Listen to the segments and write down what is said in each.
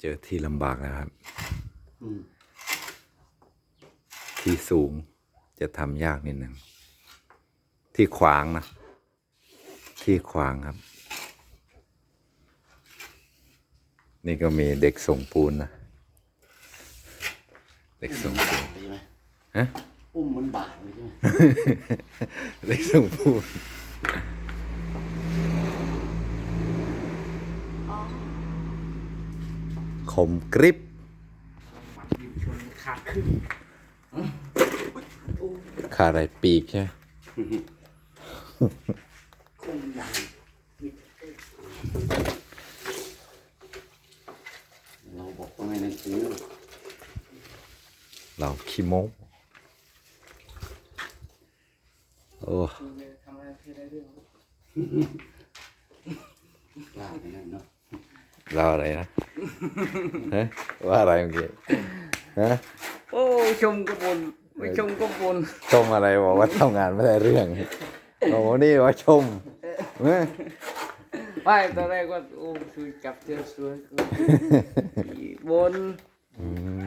เจอที่ลำบากแล้วครับอืมที่สูงจะทำยากนิดหนึ่ง ที่ขวางนะ ที่ขวางครับ นี่ก็มีเด็กส่งปูนนะ เด็กส่งปูนใช่ไหมฮะ อุ้มมันบาดเลยใช่ไหมเด็กส่งปูน มกริบหมัดดิบชนขาดขึ้นขาอะไรปีกใช่ไหมคงใหญ่เราบอกว่าไงนะกูเราขี้โม้โอ้ทำอะไรที่ได้เรื่องกล้าไปนั่นเนาะเราอะไรนะฮะ ว่าอะไรเมื่อกี้ฮะโอ้ชมก็บนไม่ชมก็บนชมอะไรบอกว่าทำงานไม่ได้เรื่องโอ้โหนี่ว่าชมเอ้ยไม่ตอนแรกว่าโอ้คือจับเจอสวยบนอื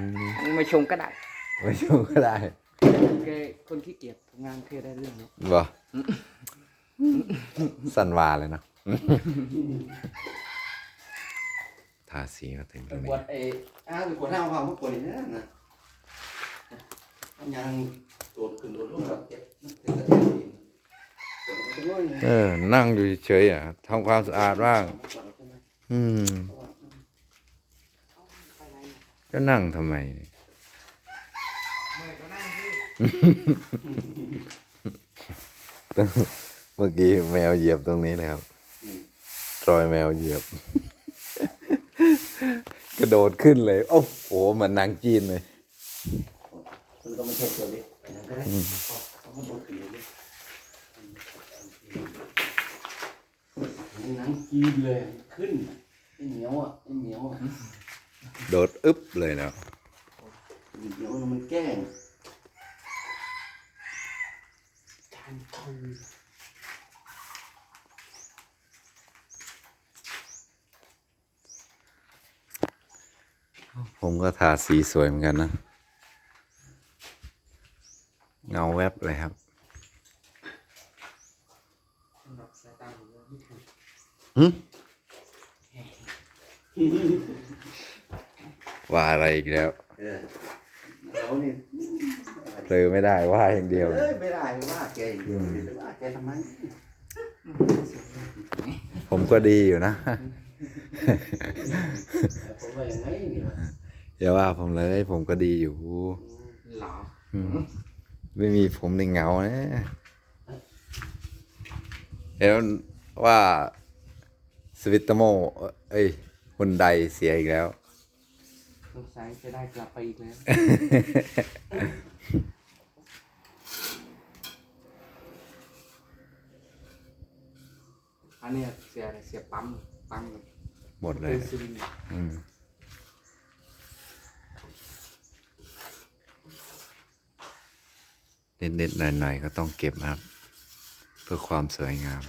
มไม่ชมก็ได้ไม่ชมก็ได้แกคนขี้เกียจทำงานเคยได้เรื่องเนาะบ่สันวาเลยเนอะ ทาสีมาถึงตรงปนี้วดเออ้าวไปวดหน้าความก็ปวดอย่างนั้นนะทำยังโดนขึ้นโดนลงแบบเด็กเออยเออ นั่งอยู่เฉยๆอะทำความสะอาดบ้าง อืมก็นั่งทำไมเนี่ยเมื่อกี้แมวเหยียบตรงนี้เลยครับรอยแมวเหยียบ กระโดดขึ้นเลย โอ้โหเหมันนางจีนเลยมันก็ไม่ใช่ตัวเล็กนะก็ได้เขาก็โดนขึ้นเลยหนังกีนเลยขึ้นไอ้เหนียวอะไอ้เหนียวอะโดดอึ๊บเลยนะเหนียวมันแกล้งจานทู ผมก็ทาสีสวยเหมือนกันนะ เงาแวบเลยครับสำหรับสายตาผมว่าไม่ถูกหึว่าอะไรอีกแล้วเออเรานี่เจอไม่ได้ว่าอย่างเดียวเอ้ยไม่ได้ว่าแกอย่างเดียวเลยว่าแกทำไมผมก็ดีอยู่นะผมว่าอย่างไงเนี่ย อย่าว่าผมเลยผมก็ดีอยู่หลออืมไม่มีผมในเหงานะเห็นว่าสวิตเตอร์โมเอ้ยฮุนไดเสียอีกแล้วสงสัยจะได้กลับไปอีกแล้วอันเนี้ยเสียอะไรเสียปั๊มปั๊มเลยหมดเลเป็ยนซิลินอืม นิดๆหน่อยๆก็ต้องเก็บครับ เพื่อความสวยงาม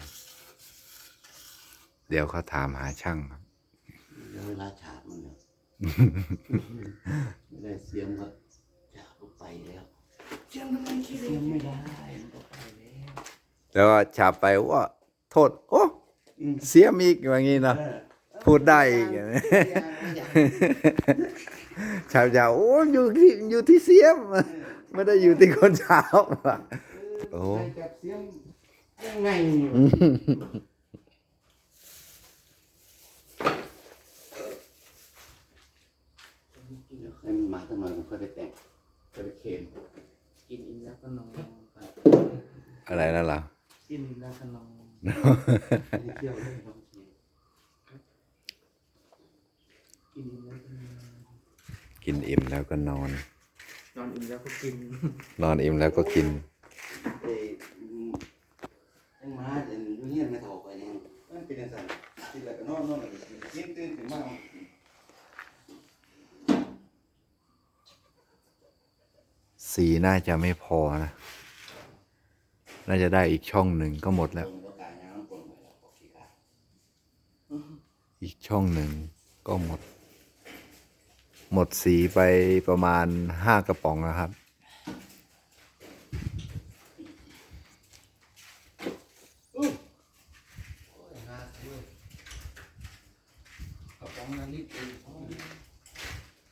เดี๋ยวเขาถามหาช่างครับเดี๋ยวเวลาฉาบมันเนี่ยไม่ได้เสียมก็ฉาบก็ไปแล้วเชื่อมทำไมคิดเสียมไม่ได้มันก็ไปแล้วแล้วก็ฉาบไปว่าโทษ โอ้อืมเสียมอีกอย่างนี้นะเออพูดได้อีกอย่างนี้ไม่อยากชาวจะโอ้อยู่ที่อยู่ที่เสียม ไม่ได้อยู่ที่คนชาวอะโอ้ใครจับเสียมยังไงให้มันมาตั้งหน่อยมันค่อยไปแต่งค่อยไปเคนกินอิ่มแล้วก็นอนไปอะไรนั่นล่ะกินอิ่มแล้วก็นอนไปเที่ยวเล่นบางทีกินอิ่มแล้วก็นอนกิ นอิ่มแล้วก็นอนนอนอิ่มแล้วก็กินนอนอิ่มแล้วก็กินเอ้ยอืมยังมาเดี๋ยวอยู่เฮียนไม่ถอดไปเนี่ยมันเป็นยังไงกินแล้วก็นอนนอนแล้วก็กินตื่นขึ้นมาสีน่าจะไม่พอนะ น่าจะได้อีกช่องหนึ่งก็หมดแล้วเบิ่งบ่กล้าย่างเบิ่งไว้แล้วบอกสิครับอีกช่องหนึ่งก็หมด หมดสีไปประมาณห้ากระป๋องนะครับ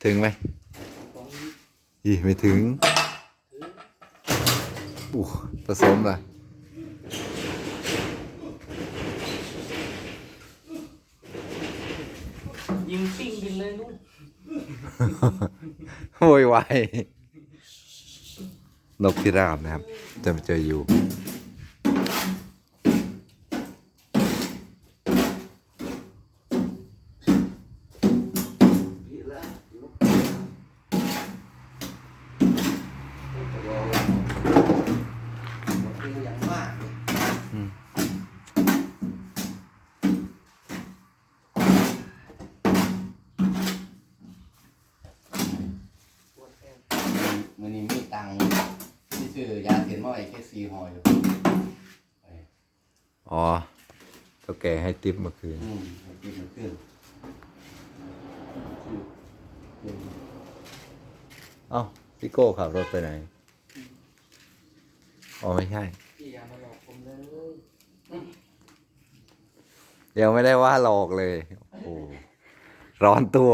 ถึงไหมกระป๋องนี้อีไม่ถึงอู้ผสมละยิงปิ้งกินเลยลูก โวยวายนกพิราบนะครับ จะมาเจออยู่ มือนี้มีตังค์ที่ซื้อยาเสียนมาไว้แค่สี่ห่ออยู่ไปอ๋อเท่าแกให้ติปเมื่อคืนอืมเอากินมันขึ้นเอ้าพี่โก้ขับรถไปไหนอ๋อไม่ใช่พี่อย่ามาหลอกผมเลยยังไม่ได้ว่าหลอกเลย โอ้โหร้อนตัว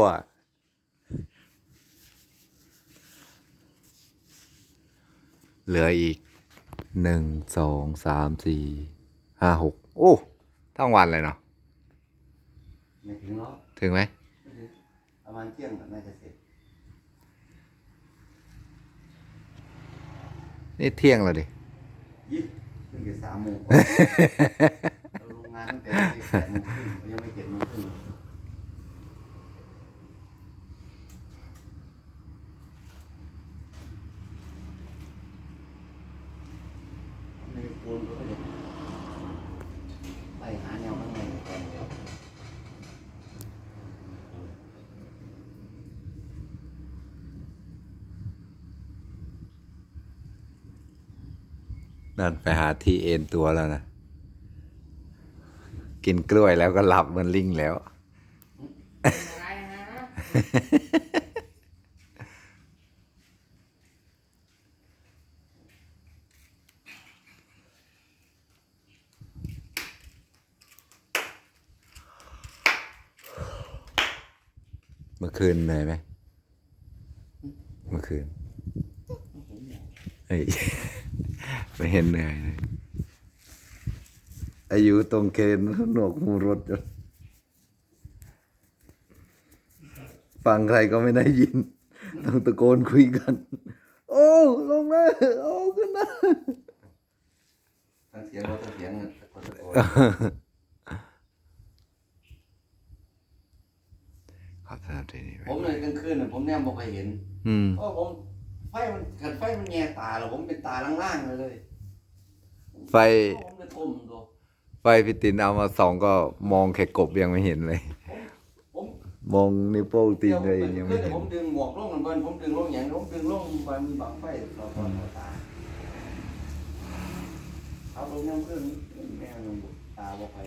เหลืออีกหนึ่งสองสามสี่ห้าหกโอ้ทั้งวันเลยเนาะไม่ถึงหรอกถึงไหมประมาณเที่ยงน่าจะเสร็จนี่เที่ยงแล้วดิยี่เพิ่งจะสามโมงกว่าเราโรงงานตั้งแต่แปดโมงครึ่งยังไม่เจ็ดโมงครึ่ง ไม่ได้ปูนก็เลยไปหาแนวข้างในก่อนเดี๋ยวนั่นไปหาที่เอ็นตัวแล้วนะ กินกล้วยแล้วก็หลับเหมันลิงแล้วอะไรฮะ เมื่อคืนเหนื่อยไหมเมื่อคืนเฮ้ยไม่เห็นเหนื่อยเลยอายุตรงเคนหนวกหูรถจนฟังใครก็ไม่ได้ยิน ต้องตะโกนคุยกัน โอ้ลงเลยโอ้ขึ้นนะทั้งเสียงรถทั้งเสียงตะโกนตะโกน ขอบสำหรับ ที่นี่ไว้ผมเลยกลางคืนน่ะผมแนมบอกไปเห็นอืมเพราะผมไฟมันขัดไฟมันแง่ตาแล้วผมเป็นตาล่างๆเลยไฟผมเลยก้มดูไฟพิตินเอามาส่องก็มองแค่กบยังไม่เห็นเลย ผมมองนิ้วโป้งตีนตัวเองยังไม่เดี๋เห็วนผมดึงหมวกลงกันเบิ้ลผมดึงลงอย่างผมดึงลงไปมีบังไฟเราตอนตาเอาลงน้ำเครื่องแม่ลงตาบอกไป